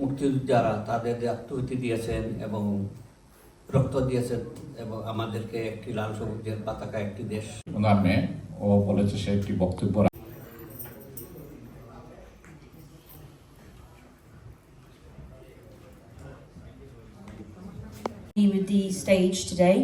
মুক্তিযোদ্ধারা তাদের আত্মহতি দিয়েছেন এবং রক্ত দিয়েছেন এবং আমাদেরকে একটি লাল সবুজের পতাকা একটি দেশ। মেয়ে ও বলেছে সে একটি বক্তব্য you with the stage today.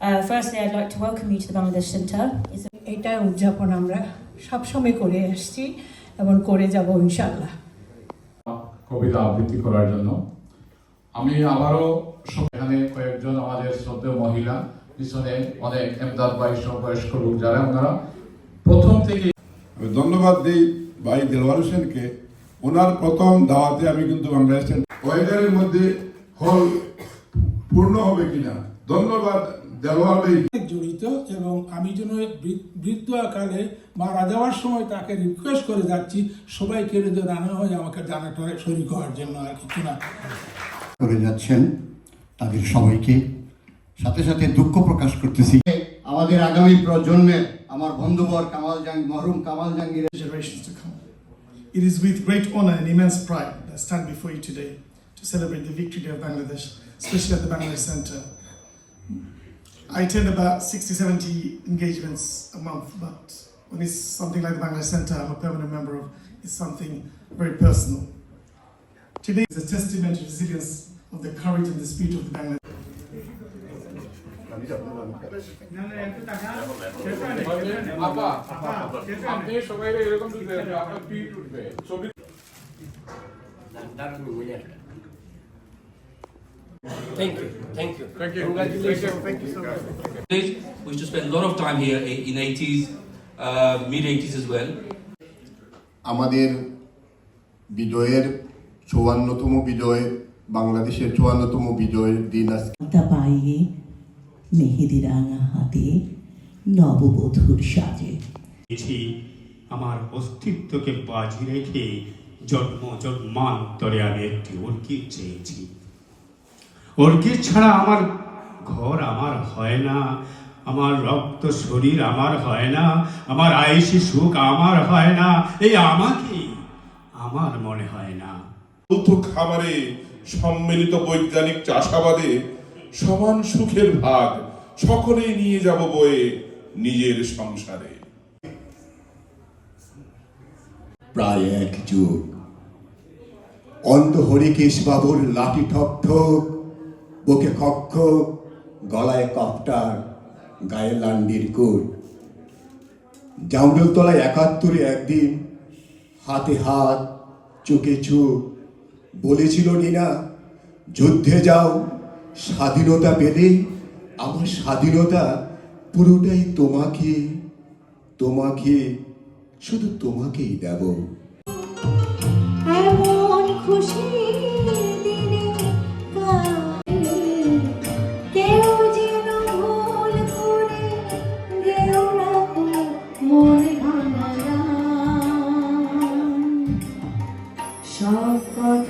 Uh, firstly, I'd like to welcome you to the Bangladesh a এটা উদযাপন আমরা সবসময় করে আসছি এবং করে যাব ইনশাল্লাহ কবিতা আবৃত্তি করার জন্য। আমি আবারও সব- এখানে কয়েকজন আমাদের শ্রদ্ধেয় মহিলা, পিছনে অনেক এমদাদ ভাই সহ বয়স্ক লোক যারা, ওনারা প্রথম থেকে আমি ধন্যবাদ দিই ভাই দেলওয়ার হোসেনকে। ওনার প্রথম দাওয়াতে আমি কিন্তু বাংলাদেশের ওয়েদারের মধ্যে হল পূর্ণ হবে কিনা? ধন্যবাদ জড়িত এবং আমি যেন বৃদ্ধ আকালে মারা যাওয়ার সময় তাকে রিকোয়েস্ট করে যাচ্ছি সবাই কেড়ে যেন হয় আমাকে জানাটারে সরি করার জন্য আর কিছু করে যাচ্ছেন তাদের সবাইকে সাথে সাথে দুঃখ প্রকাশ করতেছি। আমাদের আগামী প্রজন্মের আমার বন্ধুবর কামাল জাং মরুম Kamal জাঙ্গির It is with great honor and immense pride that I stand before you today to celebrate the victory day. I attend about 60, 70 engagements a month, but when it's something like the Bangladesh Center, I'm a permanent member of, it's something very personal. Today is a testament to the resilience of the courage and the spirit of the Bangladesh. আপনি সবাই এরকম আপনার পিঠ উঠবে ছবি Thank you, thank you. Thank you. Congratulations. Thank you so much. We used to spend a lot of time here in 80s, uh, mid 80s as well. আমাদের বিজয়ের চুয়ান্নতম বিজয় বাংলাদেশের চুয়ান্নতম বিজয়ের দিন আজকে মেহেদি রাঙা হাতে নববধূর সাজে পেয়েছি আমার অস্তিত্বকে বাজি রেখে জন্ম জন্মান্তরে আমি একটি অর্কিড চেয়েছি অর্কিড ছাড়া আমার ঘর আমার হয় না আমার রক্ত শরীর আমার হয় না আমার আয়েসি সুখ আমার হয় না এই আমাকে আমার মনে হয় না। যৌথ খাবারে সম্মিলিত বৈজ্ঞানিক চাষাবাদে সমান সুখের ভাগ সকলেই নিয়ে যাব বয়ে নিজের সংসারে। প্রায় এক যুগ। অন্ধ হরিকেশ বাবুর লাঠি ঠক ঠক বুকে কক্ষ, গলায় কপ্টার গায়ে লান্ডির কোট জামরুলতলায় একাত্তরে একদিন হাতে হাত, চোখে চোখ। বলেছিল, নিনা, যুদ্ধে যাও, স্বাধীনতা পেলেই আমার স্বাধীনতা পুরোটাই তোমাকে তোমাকে, শুধু তোমাকেই দেব। খুশির সব